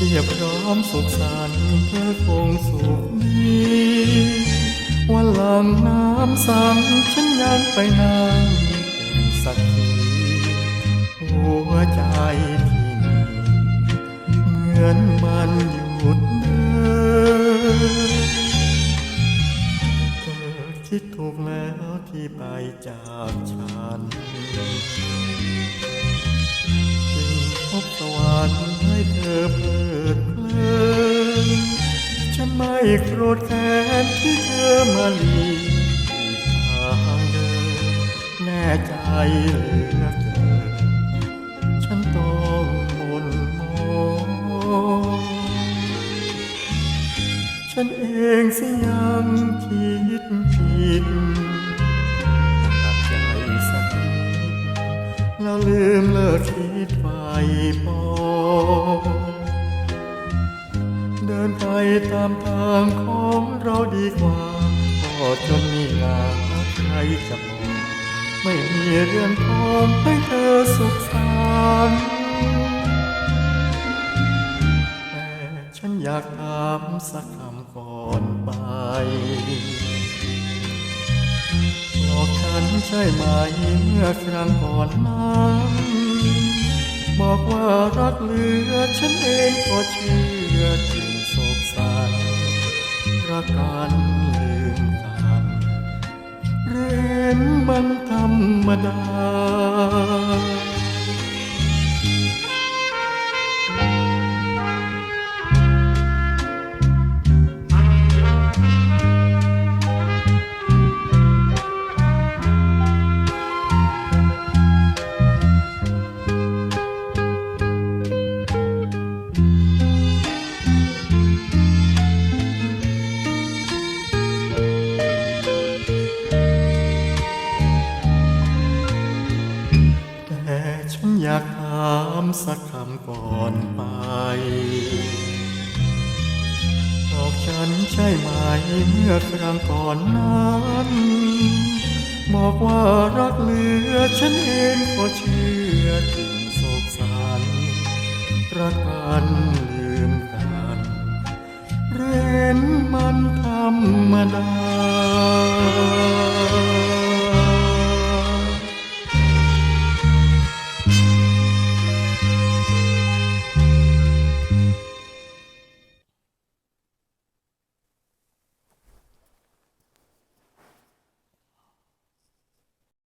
เพียบพร้อมสุขสันต์เพื่อคงสุขนี้วันหลังน้ำสังฉันยังไปนั่งเป็นสักทีหัวใจที่มีเหมือนมันหยุดเดินเธอคิดถูกแล้วที่ไปจากฉันจึงพบสวรรค์ันให้เธอเพลิดเพลินฉันไม่โกรธแค้นที่เธอมาหลีทางเดินแน่ใจเหลือเกินฉันต้องหมนมองฉันเองสิยังคิดผิดตัดใจสักนิดแล้วลืมเลิก ปอ เดินไปตามทางของเราดีกว่าก็จนนี่ลาใครจะมองไม่มีเรื่อนทองให้เธอสุขสันต์แต่ฉันอยากถามสักคำก่อนไปบอกฉันใช่ไหมเมื่อครั้งก่อนนั้น บอกว่ารักเหลือ ฉันเองก็เชื่อจึงโศกสายรักกันลืมกันเรนมันธรรมดา อยากถามสักคำก่อนไปบอกฉันใช่ไหมเมื่อครั้งก่อนนั้น บอกว่ารักเหลือฉันเองก็เชื่อถึงโศกสันรักกันลืมกันเรนมันธรรมดา